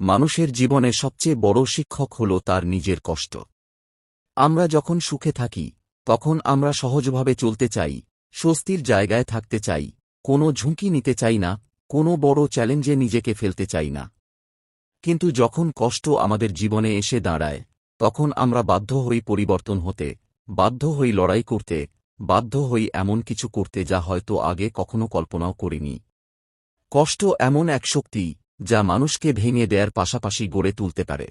মানুষের জীবনে সবচেয়ে বড় শিক্ষক হল তার নিজের কষ্ট। আমরা যখন সুখে থাকি, তখন আমরা সহজভাবে চলতে চাই, স্বস্তির জায়গায় থাকতে চাই, কোনো ঝুঁকি নিতে চাই না, কোনো বড় চ্যালেঞ্জে নিজেকে ফেলতে চাই না। কিন্তু যখন কষ্ট আমাদের জীবনে এসে দাঁড়ায়, তখন আমরা বাধ্য হই পরিবর্তন হতে, বাধ্য হই লড়াই করতে, বাধ্য হই এমন কিছু করতে যা হয়তো আগে কখনো কল্পনাও করিনি। কষ্ট এমন এক শক্তি যা মানুষকে ভেঙে দেয়ার পাশাপাশি গড়ে তুলতে পারে।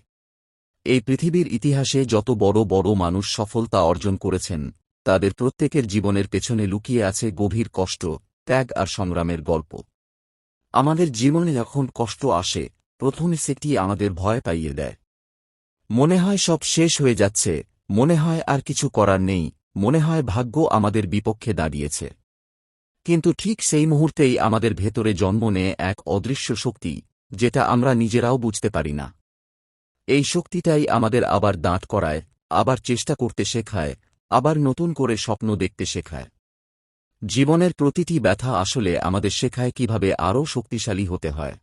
এই পৃথিবীর ইতিহাসে যত বড় বড় মানুষ সফলতা অর্জন করেছেন, তাদের প্রত্যেকের জীবনের পেছনে লুকিয়ে আছে গভীর কষ্ট, ত্যাগ আর সংগ্রামের গল্প। আমাদের জীবনে যখন কষ্ট আসে, প্রথমে সেটি আমাদের ভয় পাইয়ে দেয়। মনে হয় সব শেষ হয়ে যাচ্ছে, মনে হয় আর কিছু করার নেই, মনে হয় ভাগ্য আমাদের বিপক্ষে দাঁড়িয়েছে। কিন্তু ঠিক সেই মুহূর্তেই আমাদের ভেতরে জন্ম নেয় এক অদৃশ্য শক্তি যেটা আমরা নিজেরাও বুঝতে পারি না। এই শক্তিটাই আমাদের আবার দাঁত করায়, আবার চেষ্টা করতে শেখায়, আবার নতুন করে স্বপ্ন দেখতে শেখায়। জীবনের প্রতিটি ব্যথা আসলে আমাদের শেখায় কীভাবে আরও শক্তিশালী হতে হয়।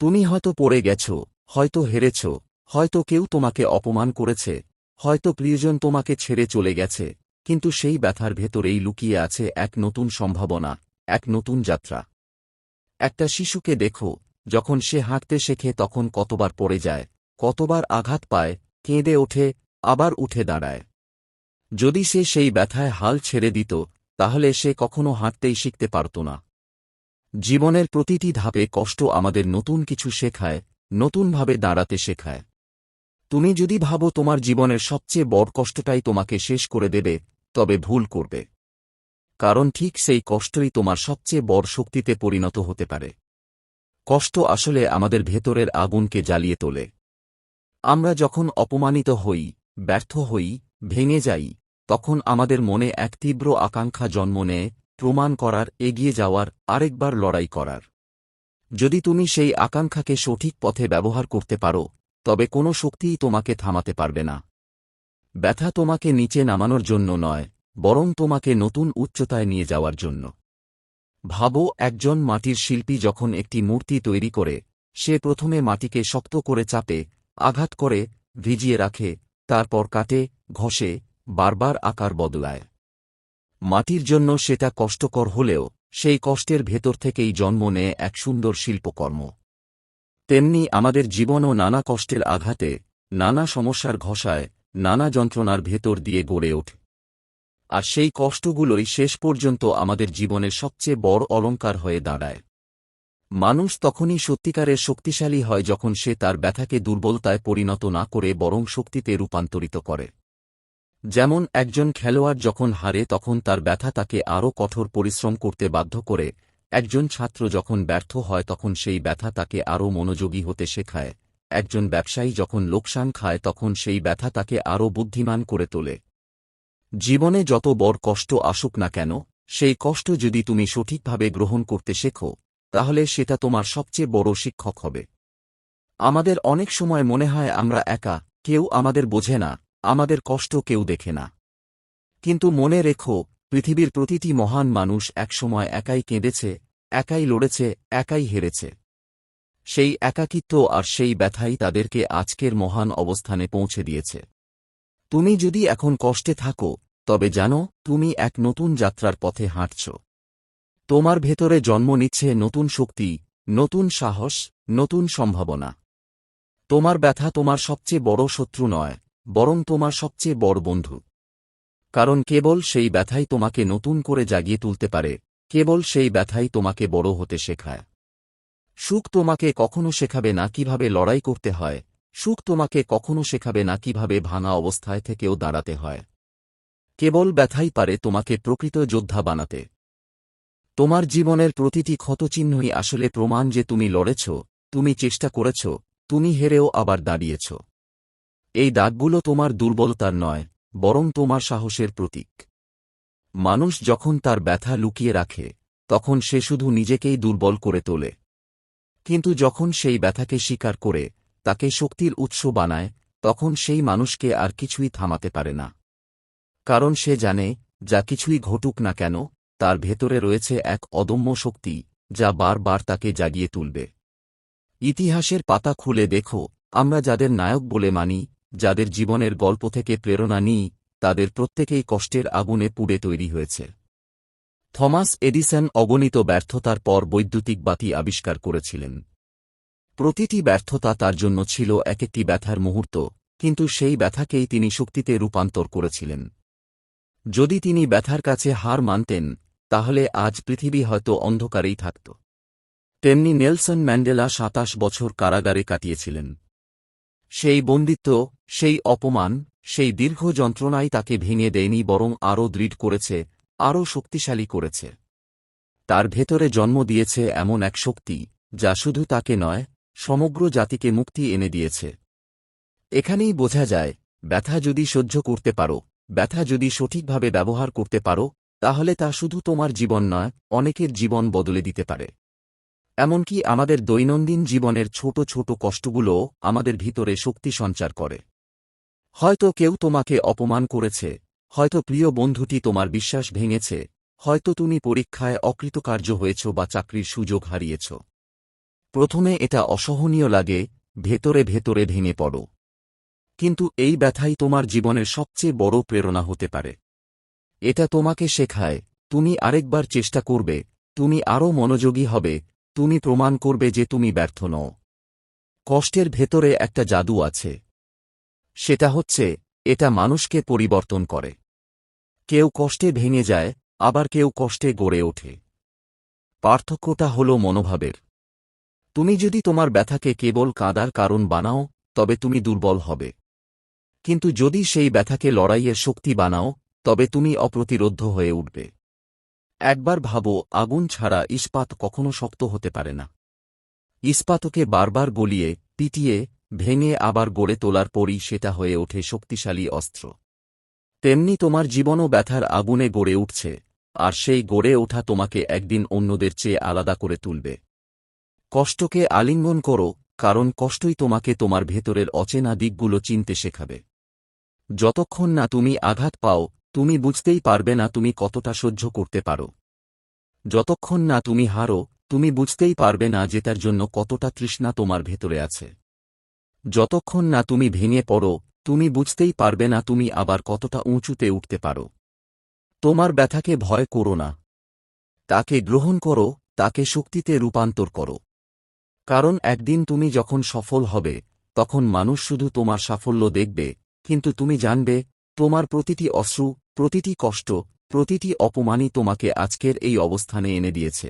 তুমি হয়তো পড়ে গেছ, হয়তো হেরেছ, হয়তো কেউ তোমাকে অপমান করেছে, হয়তো প্রিয়জন তোমাকে ছেড়ে চলে গেছে, কিন্তু সেই ব্যথার ভেতরেই লুকিয়ে আছে এক নতুন সম্ভাবনা, এক নতুন যাত্রা। একটা শিশুকে দেখো যখন সে হাঁটতে শেখে তখন কতবার পড়ে যায়, কতবার আঘাত পায়, কেঁদে ওঠে, আবার উঠে দাঁড়ায়। যদি সে সেই ব্যথায় হাল ছেড়ে দিত, তাহলে সে কখনো হাঁটতেই শিখতে পারত না। জীবনের প্রতিটি ধাপে কষ্ট আমাদের নতুন কিছু শেখায়, নতুনভাবে দাঁড়াতে শেখায়। তুমি যদি ভাবো তোমার জীবনের সবচেয়ে বড় কষ্টটাই তোমাকে শেষ করে দেবে, তবে ভুল করবে। কারণ ঠিক সেই কষ্টই তোমার সবচেয়ে বড় শক্তিতে পরিণত হতে পারে। কষ্ট আসলে আমাদের ভেতরের আগুনকে জ্বালিয়ে তোলে। আমরা যখন অপমানিত হই, ব্যর্থ হই, ভেঙে যাই, তখন আমাদের মনে এক তীব্র আকাঙ্ক্ষা জন্ম নেয়, প্রমাণ করার, এগিয়ে যাওয়ার, আরেকবার লড়াই করার। যদি তুমি সেই আকাঙ্ক্ষাকে সঠিক পথে ব্যবহার করতে পারো, তবে কোনো শক্তিই তোমাকে থামাতে পারবে না। ব্যথা তোমাকে নিচে নামানোর জন্য নয়, বরং তোমাকে নতুন উচ্চতায় নিয়ে যাওয়ার জন্য। ভাবো, একজন মাটির শিল্পী যখন একটি মূর্তি তৈরি করে, সে প্রথমে মাটিকে শক্ত করে চাপে, আঘাত করে, ভিজিয়ে রাখে, তারপর কাটে, ঘষে, বারবার আকার বদলায়। মাটির জন্য সেটা কষ্টকর হলেও, সেই কষ্টের ভেতর থেকেই জন্ম নেয় এক সুন্দর শিল্পকর্ম। তেমনি আমাদের জীবনও নানা কষ্টের আঘাতে, নানা সমস্যার ঘষায়, নানা যন্ত্রণার ভেতর দিয়ে গড়ে ওঠে। আর সেই কষ্টগুলোই শেষ পর্যন্ত আমাদের জীবনের সবচেয়ে বড় অলঙ্কার হয়ে দাঁড়ায়। মানুষ তখনই সত্যিকারের শক্তিশালী হয় যখন সে তার ব্যথাকে দুর্বলতায় পরিণত না করে বরং শক্তিতে রূপান্তরিত করে। যেমন একজন খেলোয়াড় যখন হারে তখন তার ব্যথা তাকে আরও কঠোর পরিশ্রম করতে বাধ্য করে, একজন ছাত্র যখন ব্যর্থ হয় তখন সেই ব্যথা তাকে আরও মনোযোগী হতে শেখায়, একজন ব্যবসায়ী যখন লোকসান খায় তখন সেই ব্যথা তাকে আরও বুদ্ধিমান করে তোলে। জীবনে যত বড় কষ্ট আসুক না কেন, সেই কষ্ট যদি তুমি সঠিকভাবে গ্রহণ করতে শেখো, তাহলে সেটা তোমার সবচেয়ে বড় শিক্ষক হবে। আমাদের অনেক সময় মনে হয় আমরা একা, কেউ আমাদের বোঝে না, আমাদের কষ্ট কেউ দেখে না। কিন্তু মনে রেখো, পৃথিবীর প্রতিটি মহান মানুষ একসময় একাই কেঁদেছে, একাই লড়েছে, একাই হেরেছে। সেই একাকিত্ব আর সেই ব্যথাই তাদেরকে আজকের মহান অবস্থানে পৌঁছে দিয়েছে। তুমি যদি এখন কষ্টে থাকো তবে জানো, তুমি এক নতুন যাত্রার পথে হাঁটছ। তোমার ভেতরে জন্ম নিচ্ছে নতুন শক্তি, নতুন সাহস, নতুন সম্ভাবনা। তোমার ব্যথা তোমার সবচেয়ে বড় শত্রু নয়, বরং তোমার সবচেয়ে বড় বন্ধু। কারণ কেবল সেই ব্যথাই তোমাকে নতুন করে জাগিয়ে তুলতে পারে, কেবল সেই ব্যথাই তোমাকে বড় হতে শেখায়। সুখ তোমাকে কখনো শেখাবে না কীভাবে লড়াই করতে হয়, সুখ তোমাকে কখনো শেখাবে না কীভাবে ভাঙা অবস্থায় থেকেও দাঁড়াতে হয়। কেবল ব্যথাই পারে তোমাকে প্রকৃত যোদ্ধা বানাতে। তোমার জীবনের প্রতিটি ক্ষতচিহ্নই আসলে প্রমাণ যে তুমি লড়েছ, তুমি চেষ্টা করেছ, তুমি হেরেও আবার দাঁড়িয়েছ। এই দাগগুলো তোমার দুর্বলতার নয়, বরং তোমার সাহসের প্রতীক। মানুষ যখন তার ব্যথা লুকিয়ে রাখে, তখন সে শুধু নিজেকেই দুর্বল করে তোলে। কিন্তু যখন সেই ব্যথাকে স্বীকার করে, তাকে শক্তির উৎস বানায়, তখন সেই মানুষকে আর কিছুই থামাতে পারে না। কারণ সে জানে, যা কিছুই ঘটুক না কেন, তার ভেতরে রয়েছে এক অদম্য শক্তি, যা বারবার তাকে জাগিয়ে তুলবে। ইতিহাসের পাতা খুলে দেখো, আমরা যাদের নায়ক বলে মানি, যাদের জীবনের গল্প থেকে প্রেরণা নিই, তাদের প্রত্যেকেই কষ্টের আগুনে পুড়ে তৈরি হয়েছে। থমাস এডিসন অগণিত ব্যর্থতার পর বৈদ্যুতিক বাতি আবিষ্কার করেছিলেন। প্রতিটি ব্যর্থতা তার জন্য ছিল এক একটি ব্যথার মুহূর্ত, কিন্তু সেই ব্যথাকেই তিনি শক্তিতে রূপান্তর করেছিলেন। যদি তিনি ব্যথার কাছে হার মানতেন, তাহলে আজ পৃথিবী হয়তো অন্ধকারেই থাকত। তেমনি নেলসন ম্যান্ডেলা সাতাশ বছর কারাগারে কাটিয়েছিলেন। সেই বন্দিত্ব, সেই অপমান, সেই দীর্ঘ যন্ত্রণাই তাকে ভেঙে দেয়নি, বরং আরও দৃঢ় করেছে, আরও শক্তিশালী করেছে। তার ভেতরে জন্ম দিয়েছে এমন এক শক্তি, যা শুধু তাকে নয়, সমগ্র জাতিকে মুক্তি এনে দিয়েছে। এখানেই বোঝা যায়, ব্যথা যদি সহ্য করতে পারো ব্যথা যদি সঠিকভাবে ব্যবহার করতে পারো, তাহলে তা শুধু তোমার জীবন নয়, অনেকের জীবন বদলে দিতে পারে। এমনকি আমাদের দৈনন্দিন জীবনের ছোট ছোট কষ্টগুলোও আমাদের ভিতরে শক্তি সঞ্চার করে। হয়তো কেউ তোমাকে অপমান করেছে, হয়তো প্রিয় বন্ধুটি তোমার বিশ্বাস ভেঙেছে, হয়তো তুমি পরীক্ষায় অকৃতকার্য হয়েছ বা চাকরির সুযোগ হারিয়েছ। প্রথমে এটা অসহনীয় লাগে, ভেতরে ভেতরে ভেঙে পড়ো। কিন্তু এই ব্যথাই তোমার জীবনের সবচেয়ে বড় প্রেরণা হতে পারে। এটা তোমাকে শেখায়, তুমি আরেকবার চেষ্টা করবে, তুমি আরও মনোযোগী হবে, তুমি প্রমাণ করবে যে তুমি ব্যর্থ নও। কষ্টের ভেতরে একটা জাদু আছে। সেটা হচ্ছে, এটা মানুষকে পরিবর্তন করে। কেউ কষ্টে ভেঙে যায়, আবার কেউ কষ্টে গড়ে ওঠে। পার্থক্যটা হল মনোভাবের। তুমি যদি তোমার ব্যথাকে কেবল কাঁদার কারণ বানাও, তবে তুমি দুর্বল হবে। কিন্তু যদি সেই ব্যথাকে লড়াইয়ের শক্তি বানাও, তবে তুমি অপ্রতিরোধ্য হয়ে উঠবে। একবার ভাবো, আগুন ছাড়া ইস্পাত কখনো শক্ত হতে পারে না। ইস্পাতকে বারবার গলিয়ে, পিটিয়ে, ভেঙে আবার গড়ে তোলার পরই সেটা হয়ে ওঠে শক্তিশালী অস্ত্র। তেমনি তোমার জীবনও ব্যথার আগুনে গড়ে উঠছে, আর সেই গড়ে ওঠা তোমাকে একদিন অন্যদের চেয়ে আলাদা করে তুলবে। কষ্টকে আলিঙ্গন করো, কারণ কষ্টই তোমাকে তোমার ভেতরের অচেনা দিকগুলো চিনতে শেখাবে। যতক্ষণ না তুমি আঘাত পাও, তুমি বুঝতেই পারবে না তুমি কতটা সহ্য করতে পারো। যতক্ষণ না তুমি হারো, তুমি বুঝতেই পারবে না জেতার জন্য কতটা তৃষ্ণা তোমার ভেতরে আছে। যতক্ষণ না তুমি ভেঙে পড়ো, তুমি বুঝতেই পারবে না তুমি আবার কতটা উঁচুতে উঠতে পারো। তোমার ব্যথাকে ভয় করো না। তাকে গ্রহণ করো, তাকে শক্তিতে রূপান্তর করো। কারণ একদিন তুমি যখন সফল হবে, তখন মানুষ শুধু তোমার সাফল্য দেখবে কিন্তু তুমি জানবে, তোমার প্রতিটি অশ্রু, প্রতিটি কষ্ট, প্রতিটি অপমানই তোমাকে আজকের এই অবস্থানে এনে দিয়েছে।